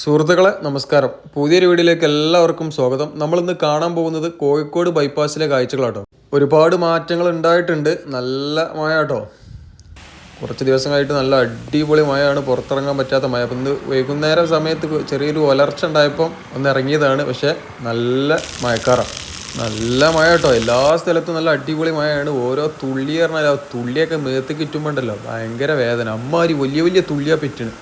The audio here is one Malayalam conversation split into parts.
സുഹൃത്തുക്കളെ നമസ്കാരം. പുതിയൊരു വീഡിയോയിലേക്ക് എല്ലാവർക്കും സ്വാഗതം. നമ്മളിന്ന് കാണാൻ പോകുന്നത് കോഴിക്കോട് ബൈപ്പാസിലെ കാഴ്ചകളാട്ടോ. ഒരുപാട് മാറ്റങ്ങൾ ഉണ്ടായിട്ടുണ്ട്. നല്ല മഴ കേട്ടോ കുറച്ച് ദിവസങ്ങളായിട്ട് നല്ല അടിപൊളി മഴയാണ്. പുറത്തിറങ്ങാൻ പറ്റാത്ത മഴ. അപ്പം ഇന്ന് വൈകുന്നേരം സമയത്ത് ചെറിയൊരു ഒലർച്ച ഉണ്ടായപ്പം ഒന്ന് ഇറങ്ങിയതാണ്. പക്ഷേ നല്ല മഴക്കാറാണ് നല്ല മഴ കേട്ടോ എല്ലാ സ്ഥലത്തും നല്ല അടിപൊളി മഴയാണ്. ഓരോ തുള്ളി പറഞ്ഞാൽ തുള്ളിയൊക്കെ മേത്ത് കിട്ടുമ്പോണ്ടല്ലോ ഭയങ്കര വേദന. അമ്മാരി വലിയ വലിയ തുള്ളിയാ പെറ്റിന്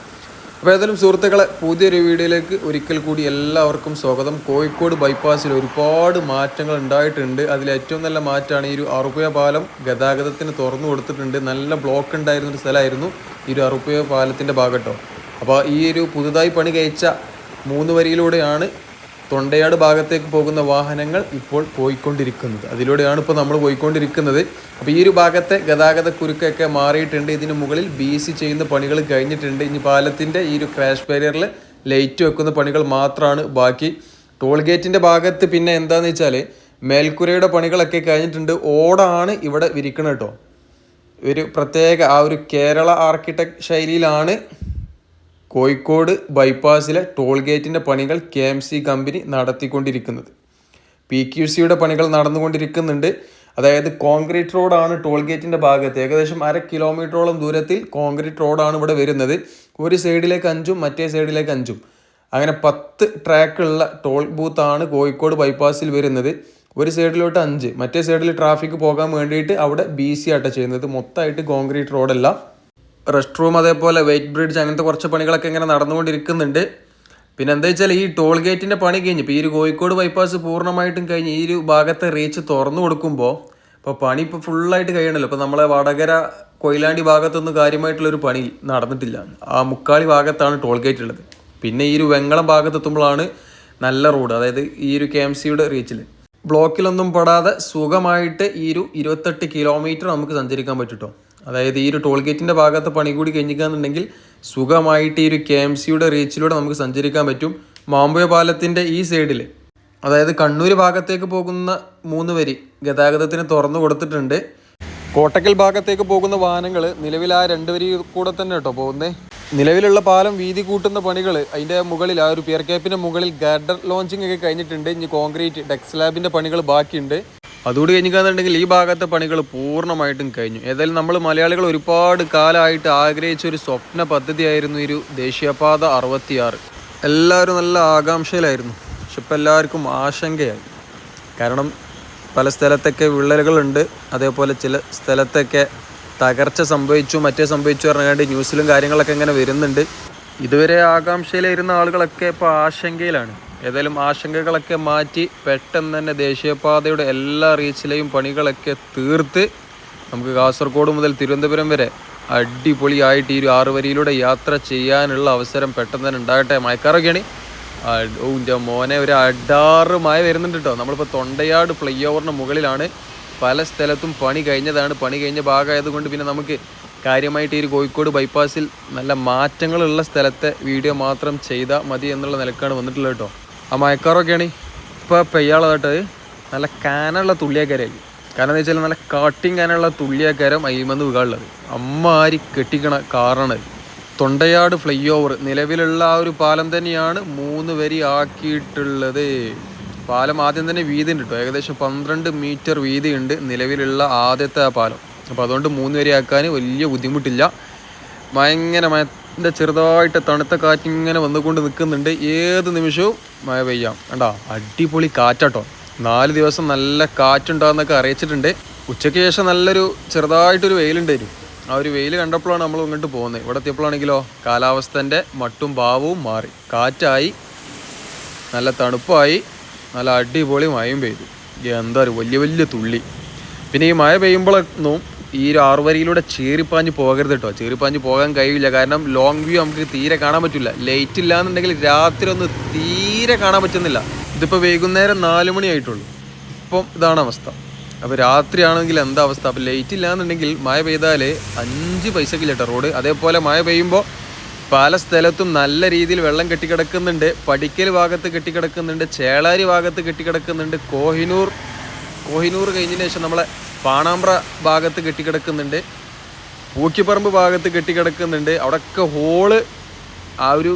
അപ്പോൾ ഏതായാലും സുഹൃത്തുക്കളെ പുതിയൊരു വീഡിയോയിലേക്ക് ഒരിക്കൽ കൂടി എല്ലാവർക്കും സ്വാഗതം. കോഴിക്കോട് ബൈപ്പാസിൽ ഒരുപാട് മാറ്റങ്ങൾ ഉണ്ടായിട്ടുണ്ട്. അതിൽ ഏറ്റവും നല്ല മാറ്റമാണ് ഈ ഒരു അറുപയ പാലം ഗതാഗതത്തിന് തുറന്നു കൊടുത്തിട്ടുണ്ട്. നല്ല ബ്ലോക്ക് ഉണ്ടായിരുന്ന ഒരു സ്ഥലമായിരുന്നു ഈ ഒരു അറുപയ പാലത്തിന്റെ ഭാഗട്ടോ അപ്പോൾ ഈ ഒരു പുതുതായി പണി കഴിച്ച മൂന്ന് വരിയിലൂടെയാണ് തൊണ്ടയാട് ഭാഗത്തേക്ക് പോകുന്ന വാഹനങ്ങൾ ഇപ്പോൾ പോയിക്കൊണ്ടിരിക്കുന്നത്. അതിലൂടെയാണ് ഇപ്പോൾ നമ്മൾ പോയിക്കൊണ്ടിരിക്കുന്നത്. അപ്പോൾ ഈ ഒരു ഭാഗത്തെ ഗതാഗത കുരുക്കൊക്കെ മാറിയിട്ടുണ്ട്. ഇതിന് മുകളിൽ ബി സി ചെയ്യുന്ന പണികൾ കഴിഞ്ഞിട്ടുണ്ട്. ഇനി പാലത്തിന്റെ ഈ ഒരു ക്രാഷ് ബാരിയറിൽ ലൈറ്റ് വെക്കുന്ന പണികൾ മാത്രമാണ് ബാക്കി. ടോൾ ഗേറ്റിന്റെ ഭാഗത്ത് പിന്നെ എന്താണെന്ന് വെച്ചാൽ മേൽക്കുരയുടെ പണികളൊക്കെ കഴിഞ്ഞിട്ടുണ്ട്. ഓടാണ് ഇവിടെ വിരിക്കണം കേട്ടോ. ഒരു പ്രത്യേക ആ ഒരു കേരള ആർക്കിടെക്ട് ശൈലിയിലാണ് കോഴിക്കോട് ബൈപ്പാസിലെ ടോൾ ഗേറ്റിന്റെ പണികൾ കെ എം സി കമ്പനി നടത്തിക്കൊണ്ടിരിക്കുന്നത്. പി ക്യു സിയുടെ പണികൾ നടന്നുകൊണ്ടിരിക്കുന്നുണ്ട്. അതായത് കോൺക്രീറ്റ് റോഡാണ് ടോൾ ഗേറ്റിന്റെ ഭാഗത്ത്. ഏകദേശം അര കിലോമീറ്ററോളം ദൂരത്തിൽ കോൺക്രീറ്റ് റോഡാണ് ഇവിടെ വരുന്നത്. ഒരു സൈഡിലേക്ക് അഞ്ചും മറ്റേ സൈഡിലേക്ക് അഞ്ചും. അങ്ങനെ പത്ത് ട്രാക്കുള്ള ടോൾ ബൂത്താണ് കോഴിക്കോട് ബൈപ്പാസിൽ വരുന്നത്. ഒരു സൈഡിലോട്ട് അഞ്ച് മറ്റേ സൈഡിൽ ട്രാഫിക് പോകാൻ വേണ്ടിയിട്ട് അവിടെ ബി സി ആട്ട ചെയ്യുന്നത്. മൊത്തമായിട്ട് കോൺക്രീറ്റ് റോഡല്ല. റെസ്റ്റ് റൂം അതേപോലെ വെയിറ്റ് ബ്രിഡ്ജ് അങ്ങനത്തെ കുറച്ച് പണികളൊക്കെ ഇങ്ങനെ നടന്നുകൊണ്ടിരിക്കുന്നുണ്ട്. പിന്നെ എന്താ വെച്ചാൽ ഈ ടോൾ ഗേറ്റിന്റെ പണി കഴിഞ്ഞ് ഇപ്പോൾ ഈ ഒരു കോഴിക്കോട് ബൈപ്പാസ് പൂർണമായിട്ടും കഴിഞ്ഞ് ഈ ഒരു ഭാഗത്തെ റീച്ച് തുറന്നു കൊടുക്കുമ്പോൾ ഇപ്പോൾ പണി ഇപ്പോൾ ഫുള്ളായിട്ട് കഴിയണമല്ലോ ഇപ്പോൾ നമ്മളെ വടകര കൊയിലാണ്ടി ഭാഗത്തൊന്നും കാര്യമായിട്ടുള്ളൊരു പണി നടന്നിട്ടില്ല. ആ മുക്കാളി ഭാഗത്താണ് ടോൾ ഗേറ്റ് ഉള്ളത്. പിന്നെ ഈ ഒരു വെങ്ങളം ഭാഗത്തെത്തുമ്പോഴാണ് നല്ല റോഡ് അതായത് ഈ ഒരു കെ എം സിയുടെ റീച്ചിൽ ബ്ലോക്കിലൊന്നും പെടാതെ സുഖമായിട്ട് ഈ ഒരു ഇരുപത്തെട്ട് കിലോമീറ്റർ നമുക്ക് സഞ്ചരിക്കാൻ പറ്റുട്ടോ അതായത് ഈ ഒരു ടോൾ ഗേറ്റിന്റെ ഭാഗത്ത് പണി കൂടി കഴിഞ്ഞിക്കാന്നുണ്ടെങ്കിൽ സുഖമായിട്ട് ഈ ഒരു കെ എം സിയുടെ റീച്ചിലൂടെ നമുക്ക് സഞ്ചരിക്കാൻ പറ്റും. മാമ്പുഴ പാലത്തിന്റെ ഈ സൈഡിൽ അതായത് കണ്ണൂർ ഭാഗത്തേക്ക് പോകുന്ന മൂന്ന് വരി ഗതാഗതത്തിന് തുറന്നു കൊടുത്തിട്ടുണ്ട്. കോട്ടക്കൽ ഭാഗത്തേക്ക് പോകുന്ന വാഹനങ്ങൾ നിലവിൽ ആ രണ്ട് വരി കൂടെ തന്നെ കേട്ടോ പോകുന്നത് നിലവിലുള്ള പാലം വീതി കൂട്ടുന്ന പണികൾ അതിന്റെ മുകളിൽ ആ ഒരു പിയർ ക്യാപ്പിന്റെ മുകളിൽ ഗാർഡർ ലോഞ്ചിങ് ഒക്കെ കഴിഞ്ഞിട്ടുണ്ട്. ഇനി കോൺക്രീറ്റ് ഡെക്സ് ലാബിന്റെ പണികൾ ബാക്കിയുണ്ട്. അതുകൂടി കഴിഞ്ഞിക്കാന്നുണ്ടെങ്കിൽ ഈ ഭാഗത്തെ പണികൾ പൂർണമായിട്ടും കഴിഞ്ഞു. ഏതായാലും നമ്മൾ മലയാളികൾ ഒരുപാട് കാലമായിട്ട് ആഗ്രഹിച്ച ഒരു സ്വപ്ന പദ്ധതിയായിരുന്നു ഈ ഒരു ദേശീയപാത അറുപത്തിയാറ്. എല്ലാവരും നല്ല ആകാംക്ഷയിലായിരുന്നു. പക്ഷെ ഇപ്പം എല്ലാവർക്കും ആശങ്കയായി. കാരണം പല സ്ഥലത്തൊക്കെ വിള്ളലുകളുണ്ട്. അതേപോലെ ചില സ്ഥലത്തൊക്കെ തകർച്ച സംഭവിച്ചു മറ്റേ സംഭവിച്ചു പറഞ്ഞാണ്ട് ന്യൂസിലും കാര്യങ്ങളൊക്കെ ഇങ്ങനെ വരുന്നുണ്ട്. ഇതുവരെ ആകാംക്ഷയിലിരുന്ന ആളുകളൊക്കെ ഇപ്പോൾ ആശങ്കയിലാണ്. ഏതായാലും ആശങ്കകളൊക്കെ മാറ്റി പെട്ടെന്ന് തന്നെ ദേശീയപാതയുടെ എല്ലാ റീച്ചിലെയും പണികളൊക്കെ തീർത്ത് നമുക്ക് കാസർഗോഡ് മുതൽ തിരുവനന്തപുരം വരെ അടിപൊളിയായിട്ട് ഈ ഒരു ആറ് വരിയിലൂടെ യാത്ര ചെയ്യാനുള്ള അവസരം പെട്ടെന്ന് തന്നെ ഉണ്ടാകട്ടെ. മയക്കാറൊക്കെയാണ് എന്റെ മോനെ ഒരു അടാറ് മഴ വരുന്നുണ്ട് കേട്ടോ. നമ്മളിപ്പോൾ തൊണ്ടയാട് ഫ്ലൈ ഓവറിന് മുകളിലാണ്. പല സ്ഥലത്തും പണി കഴിഞ്ഞതാണ്. പണി കഴിഞ്ഞ ഭാഗമായതുകൊണ്ട് പിന്നെ നമുക്ക് കാര്യമായിട്ട് ഈ കോഴിക്കോട് ബൈപ്പാസിൽ നല്ല മാറ്റങ്ങളുള്ള സ്ഥലത്തെ വീഡിയോ മാത്രം ചെയ്താൽ മതി എന്നുള്ള നിലക്കാണ് വന്നിട്ടുള്ളത് കേട്ടോ. ആ മയക്കാറൊക്കെയാണ്. ഇപ്പോൾ പെയ്യാളതായിട്ട് നല്ല കാനുള്ള തുള്ളിയാക്കരായി. കാരണം എന്ന് വെച്ചാൽ നല്ല കാട്ടിങ് കാനുള്ള തുള്ളിയാക്കാരം അയ്യമെന്ന് വീകാനുള്ളത്. അമ്മാരി കെട്ടിക്കണ കാറാണ് തൊണ്ടയാട് ഫ്ലൈ ഓവർ. നിലവിലുള്ള ആ ഒരു പാലം തന്നെയാണ് മൂന്ന് വരി ആക്കിയിട്ടുള്ളത്. പാലം ആദ്യം തന്നെ വീതി ഉണ്ട് കേട്ടോ ഏകദേശം പന്ത്രണ്ട് മീറ്റർ വീതി ഉണ്ട് നിലവിലുള്ള ആദ്യത്തെ ആ പാലം. അപ്പോൾ അതുകൊണ്ട് മൂന്ന് വരി ആക്കാൻ വലിയ ബുദ്ധിമുട്ടില്ല. ഭയങ്കര മഴന്റെ ചെറുതായിട്ട് തണുത്ത കാറ്റിങ്ങനെ വന്നുകൊണ്ട് നിൽക്കുന്നുണ്ട്. ഏത് നിമിഷവും മഴ പെയ്യാം. കണ്ടാ അടിപൊളി കാറ്റാട്ടോ. നാല് ദിവസം നല്ല കാറ്റുണ്ടാകുന്നൊക്കെ അറിയിച്ചിട്ടുണ്ട്. ഉച്ചയ്ക്ക് ശേഷം നല്ലൊരു ചെറുതായിട്ടൊരു വെയിലുണ്ടായിരുന്നു ആ ഒരു വെയിൽ കണ്ടപ്പോഴാണ് നമ്മൾ ഇങ്ങോട്ട് പോകുന്നത്. ഇവിടെ എത്തിയപ്പോഴാണെങ്കിലോ കാലാവസ്ഥന്റെ മട്ടും ഭാവവും മാറി. കാറ്റായി നല്ല തണുപ്പായി നല്ല അടിപൊളി മഴയും പെയ്തു. എന്താ ഒരു വലിയ വലിയ തുള്ളി. പിന്നെ ഈ മഴ പെയ്യുമ്പോഴൊന്നും ഈ ഒരു ആറുവരിയിലൂടെ ചീറിപ്പാഞ്ഞ് പോകരുത് കേട്ടോ ചീറിപ്പാഞ്ഞ് പോകാൻ കഴിയില്ല കാരണം ലോങ് വ്യൂ നമുക്ക് തീരെ കാണാൻ പറ്റില്ല ലൈറ്റ് ഇല്ല എന്നുണ്ടെങ്കിൽ രാത്രി ഒന്ന് തീരെ കാണാൻ പറ്റുന്നില്ല. ഇതിപ്പോൾ വൈകുന്നേരം നാല് മണിയായിട്ടുള്ളൂ ഇപ്പം ഇതാണ് അവസ്ഥ. അപ്പോൾ രാത്രിയാണെങ്കിൽ എന്താ അവസ്ഥ? അപ്പോൾ ലൈറ്റ് ഇല്ല എന്നുണ്ടെങ്കിൽ മഴ പെയ്താൽ അഞ്ച് പൈസക്കില്ല കേട്ടോ റോഡ് അതേപോലെ മഴ പെയ്യുമ്പോൾ പല സ്ഥലത്തും നല്ല രീതിയിൽ വെള്ളം കെട്ടിക്കിടക്കുന്നുണ്ട്. പടിക്കൽ ഭാഗത്ത് കെട്ടിക്കിടക്കുന്നുണ്ട്. ചേളാരി ഭാഗത്ത് കെട്ടിക്കിടക്കുന്നുണ്ട്. കോഹിനൂർ കോഹിനൂർ കഴിഞ്ഞതിന് ശേഷം നമ്മളെ പാണാമ്പ്ര ഭാഗത്ത് കെട്ടിക്കിടക്കുന്നുണ്ട്. പൂക്കിപ്പറമ്പ് ഭാഗത്ത് കെട്ടിക്കിടക്കുന്നുണ്ട്. അവിടെയൊക്കെ ഹോൾ ആ ഒരു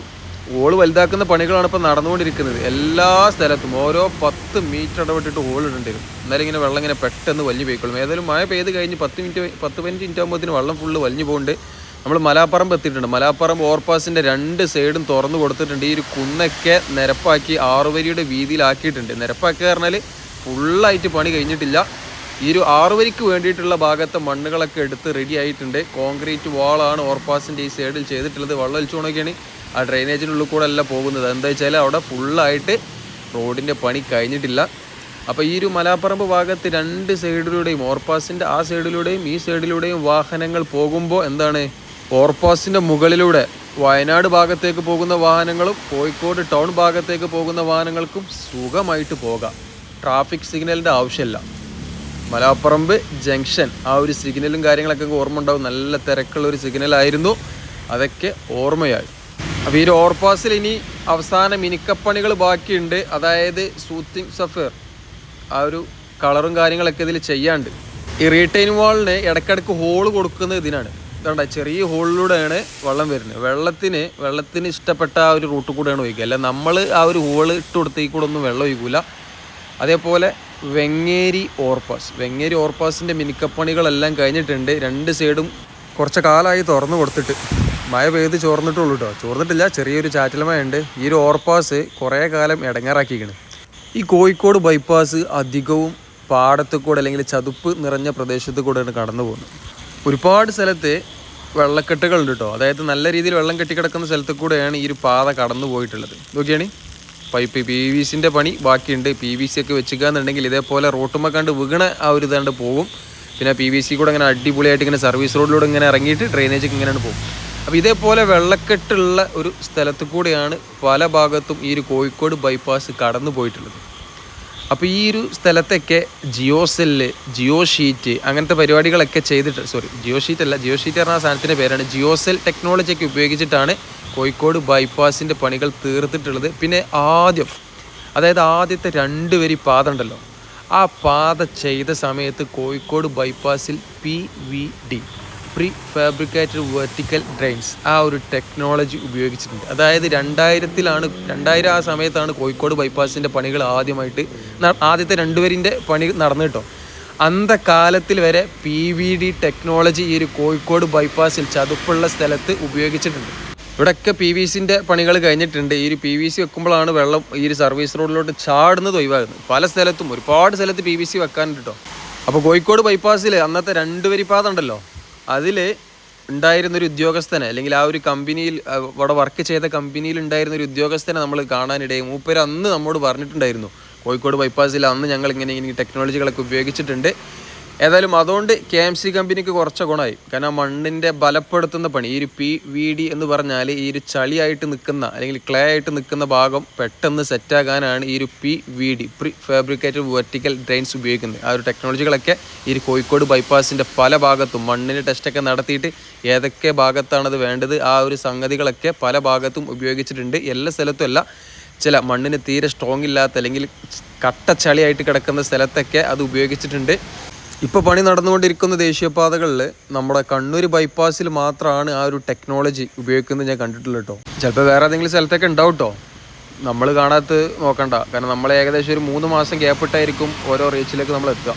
ഹോൾ വലുതാക്കുന്ന പണികളാണ് ഇപ്പോൾ നടന്നുകൊണ്ടിരിക്കുന്നത്. എല്ലാ സ്ഥലത്തും ഓരോ പത്ത് മീറ്റർ ഇടപെട്ടിട്ട് ഹോൾ ഇടേണ്ടി വരും. എന്നാലും ഇങ്ങനെ വെള്ളം ഇങ്ങനെ പെട്ടെന്ന് വലിഞ്ഞു പോയിക്കോളും ഏതായാലും മഴ പെയ്ത് കഴിഞ്ഞ് പത്ത് മിനിറ്റ് പത്ത് പതിനഞ്ച് മിനിറ്റ് ആകുമ്പോഴത്തേന് വെള്ളം ഫുള്ള് വലിഞ്ഞു പോകുന്നുണ്ട് നമ്മൾ മലാപ്പറമ്പ് എത്തിയിട്ടുണ്ട്. മലാപ്പറമ്പ് ഓവർപാസിന്റെ രണ്ട് സൈഡും തുറന്നു കൊടുത്തിട്ടുണ്ട്. ഈ ഒരു കുന്നൊക്കെ നിരപ്പാക്കി ആറുവരിയുടെ വീതിയിലാക്കിയിട്ടുണ്ട്. നിരപ്പാക്കി പറഞ്ഞാൽ ഫുള്ളായിട്ട് പണി കഴിഞ്ഞിട്ടില്ല. ഈ ഒരു ആറുവരിക്ക് വേണ്ടിയിട്ടുള്ള ഭാഗത്തെ മണ്ണുകളൊക്കെ എടുത്ത് റെഡി ആയിട്ടുണ്ട്. കോൺക്രീറ്റ് വാളാണ് ഓർപ്പാസിന്റെ ഈ സൈഡിൽ ചെയ്തിട്ടുള്ളത്. വെള്ളം ഒലിച്ചുകൊണ്ടൊക്കെയാണ് ആ ഡ്രൈനേജിനുള്ളിൽ കൂടെ അല്ല പോകുന്നത്. എന്താ വെച്ചാൽ അവിടെ ഫുള്ളായിട്ട് റോഡിന്റെ പണി കഴിഞ്ഞിട്ടില്ല. അപ്പോൾ ഈ ഒരു മലാപ്പറമ്പ് ഭാഗത്ത് രണ്ട് സൈഡിലൂടെയും ഓർപ്പാസിന്റെ ആ സൈഡിലൂടെയും ഈ സൈഡിലൂടെയും വാഹനങ്ങൾ പോകുമ്പോൾ എന്താണ്? ഓർപ്പാസിന്റെ മുകളിലൂടെ വയനാട് ഭാഗത്തേക്ക് പോകുന്ന വാഹനങ്ങളും കോഴിക്കോട് ടൗൺ ഭാഗത്തേക്ക് പോകുന്ന വാഹനങ്ങൾക്കും സുഖമായിട്ട് പോകാം. ട്രാഫിക് സിഗ്നലിന്റെ ആവശ്യമില്ല. മലാപ്പറമ്പ് ജംഗ്ഷൻ. ആ ഒരു സിഗ്നലും കാര്യങ്ങളൊക്കെ ഓർമ്മ ഉണ്ടാവും നല്ല തിരക്കുള്ള ഒരു സിഗ്നലായിരുന്നു. അതൊക്കെ ഓർമ്മയായി. അപ്പോൾ ഈ ഒരു ഓവർപാസിൽ ഇനി അവസാന മിനുക്കപ്പണികൾ ബാക്കിയുണ്ട്. അതായത് സൂത്തിങ് സഫർ ആ ഒരു കളറും കാര്യങ്ങളൊക്കെ ഇതിൽ ചെയ്യാണ്ട്. ഈ റീട്ടെയിൻ വാളിന് ഇടയ്ക്കിടയ്ക്ക് ഹോൾ കൊടുക്കുന്നത് ഇതിനാണ്. ഇതാണ്ട ചെറിയ ഹോളിലൂടെയാണ് വെള്ളം വരുന്നത്. വെള്ളത്തിന് വെള്ളത്തിന് ഇഷ്ടപ്പെട്ട ആ ഒരു റൂട്ട് കൂടെയാണ് ഒഴിക്കുക. അല്ല നമ്മൾ ആ ഒരു ഹോൾ ഇട്ട് കൊടുത്തേക്കൂടെ ഒന്നും വെള്ളം ഒഴിക്കില്ല അതേപോലെ വെങ്ങേരി ഓർപ്പാസ് വെങ്ങേരി ഓർപ്പാസിന്റെ മിനുക്കപ്പണികളെല്ലാം കഴിഞ്ഞിട്ടുണ്ട്. രണ്ട് സൈഡും കുറച്ച് കാലമായി തുറന്നു കൊടുത്തിട്ട്. മഴ പെയ്ത് ചോർന്നിട്ടുള്ളൂ കേട്ടോ ചോർന്നിട്ടില്ല ചെറിയൊരു ചാറ്റലമയുണ്ട് ഈ ഒരു ഓർപ്പാസ് കുറേ കാലം ഇടങ്ങാറാക്കിയിരിക്കുന്നത് ഈ കോഴിക്കോട് ബൈപ്പാസ് അധികവും പാടത്ത് കൂടെ അല്ലെങ്കിൽ ചതുപ്പ് നിറഞ്ഞ പ്രദേശത്ത് കൂടെയാണ് കടന്നു പോകുന്നത്. ഒരുപാട് സ്ഥലത്ത് വെള്ളക്കെട്ടുകളുണ്ട് കേട്ടോ അതായത് നല്ല രീതിയിൽ വെള്ളം കെട്ടിക്കിടക്കുന്ന സ്ഥലത്ത് കൂടെയാണ് ഈ ഒരു പാത കടന്നു പോയിട്ടുള്ളത് നോക്കിയാണ്? പൈപ്പ് പി വി സിന്റെ പണി ബാക്കിയുണ്ട്. പി വി സി ഒക്കെ വെച്ചിക്കാന്നുണ്ടെങ്കിൽ ഇതേപോലെ റോട്ടുമ്മ കണ്ട് വീണ ആ ഒരു ഇതാണ്ട് പോകും. പിന്നെ പി വി സി കൂടെ ഇങ്ങനെ അടിപൊളിയായിട്ട് ഇങ്ങനെ സർവീസ് റോഡിലൂടെ ഇങ്ങനെ ഇറങ്ങിയിട്ട് ഡ്രെയിനേജ് ഇങ്ങനെയാണ് പോകും. അപ്പോൾ ഇതേപോലെ വെള്ളക്കെട്ടുള്ള ഒരു സ്ഥലത്ത് കൂടെയാണ് പല ഭാഗത്തും ഈ ഒരു കോഴിക്കോട് ബൈപ്പാസ് കടന്നു പോയിട്ടുള്ളത്. അപ്പോൾ ഈ ഒരു സ്ഥലത്തൊക്കെ ജിയോ സെല്ല് ജിയോ ഷീറ്റ് അങ്ങനത്തെ പരിപാടികളൊക്കെ ചെയ്തിട്ട് സോറി ജിയോ ഷീറ്റ് അല്ല ജിയോ ഷീറ്റ് പറഞ്ഞ സാധനത്തിന്റെ പേരാണ്. ജിയോ സെൽ ടെക്നോളജിയൊക്കെ ഉപയോഗിച്ചിട്ടാണ് കോഴിക്കോട് ബൈപ്പാസിന്റെ പണികൾ തീർത്തിട്ടുള്ളത്. പിന്നെ ആദ്യം അതായത് ആദ്യത്തെ രണ്ട് വരി പാത ഉണ്ടല്ലോ. ആ പാത ചെയ്ത സമയത്ത് Kozhikode ബൈപ്പാസിൽ P V D prefabricated vertical drains ആ ഒരു ടെക്നോളജി ഉപയോഗിച്ചിട്ടുണ്ട്. അതായത് രണ്ടായിരത്തിലാണ് രണ്ടായിരം ആ സമയത്താണ് കോഴിക്കോട് ബൈപ്പാസിന്റെ പണികൾ ആദ്യമായിട്ട് ആദ്യത്തെ രണ്ടുപേരിന്റെ പണി നടന്നു കേട്ടോ. അന്തകാലത്തിൽ വരെ പി വി ഡി ടെക്നോളജി ഈ ഒരു കോഴിക്കോട് ബൈപ്പാസിൽ ചതുപ്പുള്ള സ്ഥലത്ത് ഉപയോഗിച്ചിട്ടുണ്ട്. ഇവിടെയൊക്കെ പി വി സിന്റെ പണികൾ കഴിഞ്ഞിട്ടുണ്ട്. ഈ ഒരു പി വി സി വെക്കുമ്പോഴാണ് വെള്ളം ഈ ഒരു സർവീസ് റോഡിലോട്ട് ചാടുന്നത് ഒഴിവാകുന്നത്. പല സ്ഥലത്തും ഒരുപാട് സ്ഥലത്ത് പി വി സി വെക്കാനുണ്ട് കേട്ടോ അപ്പോൾ കോഴിക്കോട് ബൈപ്പാസിൽ അന്നത്തെ രണ്ട് വരിപ്പാത ഉണ്ടല്ലോ. അതിൽ ഉണ്ടായിരുന്ന ഒരു ഉദ്യോഗസ്ഥനെ അല്ലെങ്കിൽ ആ ഒരു കമ്പനിയിൽ അവിടെ വർക്ക് ചെയ്ത കമ്പനിയിൽ ഉണ്ടായിരുന്ന ഒരു ഉദ്യോഗസ്ഥനെ നമ്മൾ കാണാനിടയും മൂപ്പര് അന്ന് നമ്മോട് പറഞ്ഞിട്ടുണ്ടായിരുന്നു കോഴിക്കോട് ബൈപ്പാസിൽ അന്ന് ഞങ്ങൾ ഇങ്ങനെ ഇങ്ങനെ ടെക്നോളജികളൊക്കെ ഉപയോഗിച്ചിട്ടുണ്ട്. ഏതായാലും അതുകൊണ്ട് കെ എം സി കമ്പനിക്ക് കുറച്ച് ഗുണമായി. കാരണം മണ്ണിന്റെ ബലപ്പെടുത്തുന്ന പണി ഈ ഒരു പി വി ഡി എന്ന് പറഞ്ഞാൽ ഈ ഒരു ചളിയായിട്ട് നിൽക്കുന്ന അല്ലെങ്കിൽ ക്ലേ ആയിട്ട് നിൽക്കുന്ന ഭാഗം പെട്ടെന്ന് സെറ്റാകാനാണ് ഈ ഒരു P V D prefabricated vertical drains ഉപയോഗിക്കുന്നത്. ആ ഒരു ടെക്നോളജികളൊക്കെ ഈ കോഴിക്കോട് ബൈപ്പാസിന്റെ പല ഭാഗത്തും മണ്ണിന് ടെസ്റ്റൊക്കെ നടത്തിയിട്ട് ഏതൊക്കെ ഭാഗത്താണത് വേണ്ടത് ആ ഒരു സംഗതികളൊക്കെ പല ഭാഗത്തും ഉപയോഗിച്ചിട്ടുണ്ട്. എല്ലാ സ്ഥലത്തും അല്ല ചില മണ്ണിന് തീരെ സ്ട്രോങ് ഇല്ലാത്ത അല്ലെങ്കിൽ കട്ട ചളിയായിട്ട് കിടക്കുന്ന സ്ഥലത്തൊക്കെ അത് ഉപയോഗിച്ചിട്ടുണ്ട്. ഇപ്പോൾ പണി നടന്നുകൊണ്ടിരിക്കുന്ന ദേശീയപാതകളിൽ നമ്മുടെ കണ്ണൂർ ബൈപ്പാസിൽ മാത്രമാണ് ആ ഒരു ടെക്നോളജി ഉപയോഗിക്കുന്നത് ഞാൻ കണ്ടിട്ടുള്ളൂ കേട്ടോ. ചിലപ്പോൾ വേറെ ഏതെങ്കിലും സ്ഥലത്തൊക്കെ ഉണ്ടാവും കേട്ടോ നമ്മൾ കാണാത്ത നോക്കണ്ട. കാരണം നമ്മൾ ഏകദേശം ഒരു മൂന്ന് മാസം ഗ്യാപ്പിട്ടായിരിക്കും ഓരോ റീച്ചിലേക്ക് നമ്മൾ എത്തുക.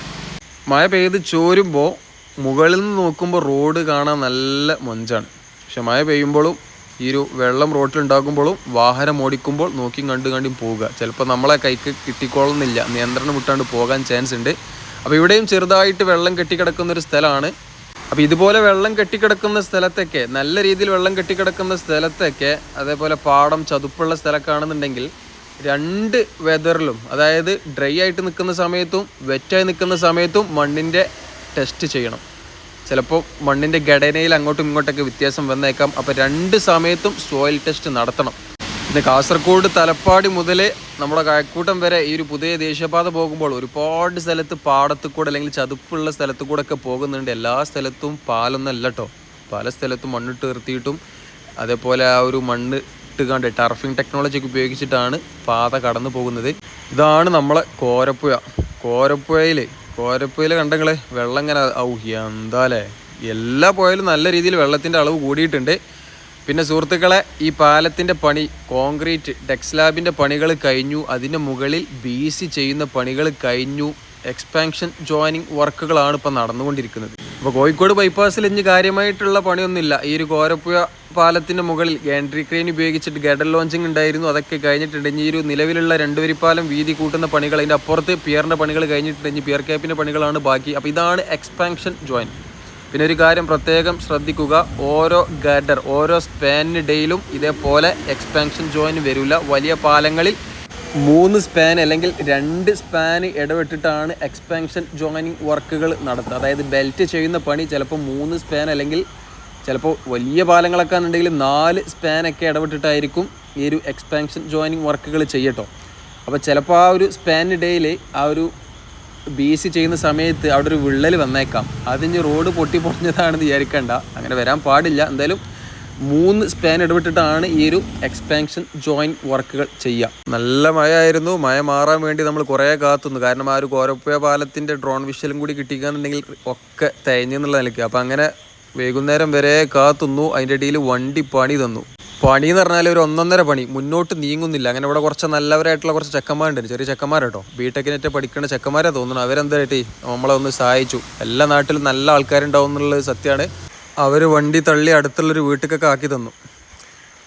മഴ പെയ്ത് ചോരുമ്പോൾ മുകളിൽ നിന്ന് നോക്കുമ്പോൾ റോഡ് കാണാൻ നല്ല മൊഞ്ചാണ്. പക്ഷെ മഴ പെയ്യുമ്പോഴും ഈ ഒരു വെള്ളം റോട്ടിലുണ്ടാക്കുമ്പോഴും വാഹനം ഓടിക്കുമ്പോൾ നോക്കിയും കണ്ടും കണ്ടും പോവുക. ചിലപ്പോൾ നമ്മളെ കൈക്ക് കിട്ടിക്കോളുന്നില്ല. നിയന്ത്രണം വിട്ടാണ്ട് പോകാൻ ചാൻസ് ഉണ്ട്. അപ്പോൾ ഇവിടെയും ചെറുതായിട്ട് വെള്ളം കെട്ടിക്കിടക്കുന്ന ഒരു സ്ഥലമാണ്. അപ്പോൾ ഇതുപോലെ വെള്ളം കെട്ടിക്കിടക്കുന്ന സ്ഥലത്തൊക്കെ നല്ല രീതിയിൽ വെള്ളം കെട്ടിക്കിടക്കുന്ന സ്ഥലത്തൊക്കെ അതേപോലെ പാടം ചതുപ്പുള്ള സ്ഥലമൊക്കെയാണെന്നുണ്ടെങ്കിൽ രണ്ട് വെതറിലും അതായത് ഡ്രൈ ആയിട്ട് നിൽക്കുന്ന സമയത്തും വെറ്റായി നിൽക്കുന്ന സമയത്തും മണ്ണിന്റെ ടെസ്റ്റ് ചെയ്യണം. ചിലപ്പോൾ മണ്ണിന്റെ ഘടനയിൽ അങ്ങോട്ടും ഇങ്ങോട്ടൊക്കെ വ്യത്യാസം വന്നേക്കാം. അപ്പോൾ രണ്ട് സമയത്തും സോയിൽ ടെസ്റ്റ് നടത്തണം. പിന്നെ കാസർഗോഡ് തലപ്പാടി മുതൽ നമ്മുടെ കഴക്കൂട്ടം വരെ ഈ ഒരു പുതിയ ദേശീയപാത പോകുമ്പോൾ ഒരുപാട് സ്ഥലത്ത് പാടത്ത് കൂടെ അല്ലെങ്കിൽ ചതുപ്പുള്ള സ്ഥലത്ത് കൂടെ ഒക്കെ പോകുന്നുണ്ട്. എല്ലാ സ്ഥലത്തും പാലൊന്നല്ല കേട്ടോ പല സ്ഥലത്തും മണ്ണിട്ട് നിർത്തിയിട്ടും അതേപോലെ ആ ഒരു മണ്ണ് ഇട്ടുകാണ്ട് ടർഫിംഗ് ടെക്നോളജി ഒക്കെ ഉപയോഗിച്ചിട്ടാണ് പാത കടന്നു പോകുന്നത്. ഇതാണ് നമ്മളെ കോരപ്പുഴ. കോരപ്പുഴയിൽ കോരപ്പുഴയിൽ കണ്ടങ്ങളെ വെള്ളം ഇങ്ങനെ ഔ എന്താലേ എല്ലാ പുഴയിലും നല്ല രീതിയിൽ വെള്ളത്തിന്റെ അളവ് കൂടിയിട്ടുണ്ട്. പിന്നെ സുഹൃത്തുക്കളെ ഈ പാലത്തിന്റെ പണി കോൺക്രീറ്റ് ടെക്സ്ലാബിന്റെ പണികൾ കഴിഞ്ഞു. അതിന്റെ മുകളിൽ ബി സി ചെയ്യുന്ന പണികൾ കഴിഞ്ഞു. എക്സ്പാൻഷൻ ജോയിനിങ് വർക്കുകളാണ് ഇപ്പോൾ നടന്നുകൊണ്ടിരിക്കുന്നത്. അപ്പോൾ കോഴിക്കോട് ബൈപ്പാസിൽ ഇനി കാര്യമായിട്ടുള്ള പണിയൊന്നുമില്ല. ഈ ഒരു കോരപ്പുഴ പാലത്തിന്റെ മുകളിൽ ഗാൻഡ്രി ക്രെയിൻ ഉപയോഗിച്ചിട്ട് ഗഡൽ ലോഞ്ചിങ് ഉണ്ടായിരുന്നു. അതൊക്കെ കഴിഞ്ഞിട്ടുണ്ട്. ഇനി ഈ ഒരു നിലവിലുള്ള രണ്ട് വരിപ്പാലം വീതി കൂട്ടുന്ന പണികൾ അതിന്റെ അപ്പുറത്ത് പിയറിന്റെ പണികൾ കഴിഞ്ഞിട്ടുണ്ട്. ഇനി പിയർ ക്യാപ്പിന്റെ പണികളാണ് ബാക്കി. അപ്പോൾ ഇതാണ് എക്സ്പാൻഷൻ ജോയിൻ പിന്നെ ഒരു കാര്യം പ്രത്യേകം ശ്രദ്ധിക്കുക. ഓരോ ഗഡർ ഓരോ സ്പാനിനിടയിലും ഇതേപോലെ എക്സ്പാൻഷൻ ജോയിൻ വരില്ല. വലിയ പാലങ്ങളിൽ മൂന്ന് സ്പാൻ അല്ലെങ്കിൽ രണ്ട് സ്പാൻ ഇടവിട്ടിട്ടാണ് എക്സ്പാൻഷൻ ജോയിനിങ് വർക്കുകൾ നടത്തുക. അതായത് ബെൽറ്റ് ചെയ്യുന്ന പണി ചിലപ്പോൾ മൂന്ന് സ്പാൻ അല്ലെങ്കിൽ ചിലപ്പോൾ വലിയ പാലങ്ങളൊക്കെ ആണെന്നുണ്ടെങ്കിൽ നാല് സ്പാനൊക്കെ ഇടപെട്ടിട്ടായിരിക്കും ഈ ഒരു എക്സ്പാൻഷൻ ജോയിനിങ് വർക്കുകൾ ചെയ്യട്ടോ. അപ്പോൾ ചിലപ്പോൾ ആ ഒരു സ്പാൻ ഡേയിൽ ആ ഒരു ബി സി ചെയ്യുന്ന സമയത്ത് അവിടെ ഒരു വിള്ളൽ വന്നേക്കാം. അതിന് റോഡ് പൊട്ടി പൊളിഞ്ഞതാണെന്ന് വിചാരിക്കണ്ട. അങ്ങനെ വരാൻ പാടില്ല. എന്തായാലും മൂന്ന് സ്പാൻ ഇടപെട്ടിട്ടാണ് ഈ ഒരു എക്സ്പാൻഷൻ ജോയിൻ വർക്കുകൾ ചെയ്യുക നല്ല മഴ ആയിരുന്നു മഴ മാറാൻ വേണ്ടി നമ്മൾ കുറേ കാത്തുന്നു കാരണം ആ ഒരു കോരപ്പുഴ പാലത്തിന്റെ ഡ്രോൺ വിഷലും കൂടി കിട്ടിക്കാന്നുണ്ടെങ്കിൽ ഒക്കെ തേഞ്ഞെന്നുള്ള നിലയ്ക്ക്. അപ്പോൾ അങ്ങനെ വൈകുന്നേരം വരെ കാത്തുന്നു അതിന്റെ ഇടയിൽ വണ്ടി പണി തന്നു. പണി എന്ന് പറഞ്ഞാൽ ഒരു ഒന്നൊന്നര പണി. മുന്നോട്ട് നീങ്ങുന്നില്ല. അങ്ങനെ ഇവിടെ കുറച്ച് നല്ലവരായിട്ടുള്ള കുറച്ച് ചെക്കന്മാരുണ്ട്. ചെറിയ ചെക്കന്മാർ കേട്ടോ. ബിടെക്കിനൊക്കെ പഠിക്കുന്ന ചെക്കന്മാരെ തോന്നുന്നു. അവരെന്തായിട്ട് നമ്മളെ ഒന്ന് സഹായിച്ചു. എല്ലാ നാട്ടിലും നല്ല ആൾക്കാരുണ്ടാവും എന്നുള്ളത് സത്യമാണ്. അവർ വണ്ടി തള്ളി അടുത്തുള്ളൊരു വീട്ടിലേക്കൊക്കെ ആക്കി തന്നു.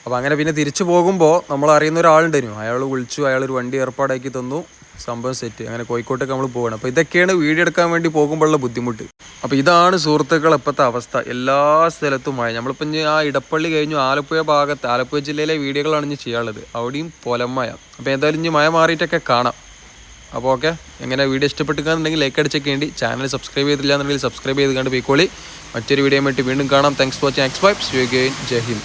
അപ്പോൾ അങ്ങനെ പിന്നെ തിരിച്ചു പോകുമ്പോൾ നമ്മൾ അറിയുന്ന ഒരാളുണ്ടായിരുന്നു. അയാൾ വിളിച്ചു. അയാൾ ഒരു വണ്ടി ഏർപ്പാടാക്കി തന്നു. സംഭവം സെറ്റ് അങ്ങനെ കോഴിക്കോട്ടേക്ക് നമ്മൾ പോകണം അപ്പോൾ ഇതൊക്കെയാണ് വീഡിയോ എടുക്കാൻ വേണ്ടി പോകുമ്പോഴുള്ള ബുദ്ധിമുട്ട്. അപ്പോൾ ഇതാണ് സുഹൃത്തുക്കൾ ഇപ്പോഴത്തെ അവസ്ഥ. എല്ലാ സ്ഥലത്തും മഴ നമ്മളിപ്പോൾ ഇനി ആ ഇടപ്പള്ളി കഴിഞ്ഞു ആലപ്പുഴ ഭാഗത്ത് ആലപ്പുഴ ജില്ലയിലെ വീഡിയോകളാണ് ഇനി ചെയ്യാനുള്ളത്. അവിടെയും പൊലമഴ അപ്പോൾ എന്തായാലും ഇനി മഴ മാറിയിട്ടൊക്കെ കാണാം. അപ്പോൾ ഓക്കെ എങ്ങനെ വീഡിയോ ഇഷ്ടപ്പെട്ടിരിക്കുകയാണെന്നുണ്ടെങ്കിൽ ലൈക്ക് അടിച്ചൊക്കെ വേണ്ടി. ചാനൽ സബ്സ്ക്രൈബ് ചെയ്തില്ല എന്നുണ്ടെങ്കിൽ സബ്സ്ക്രൈബ് ചെയ്ത് കണ്ട് പോയിക്കോളി. മറ്റൊരു വീഡിയോ വേണ്ടി വീണ്ടും കാണാം. Thanks for watching X vibes Jai Hind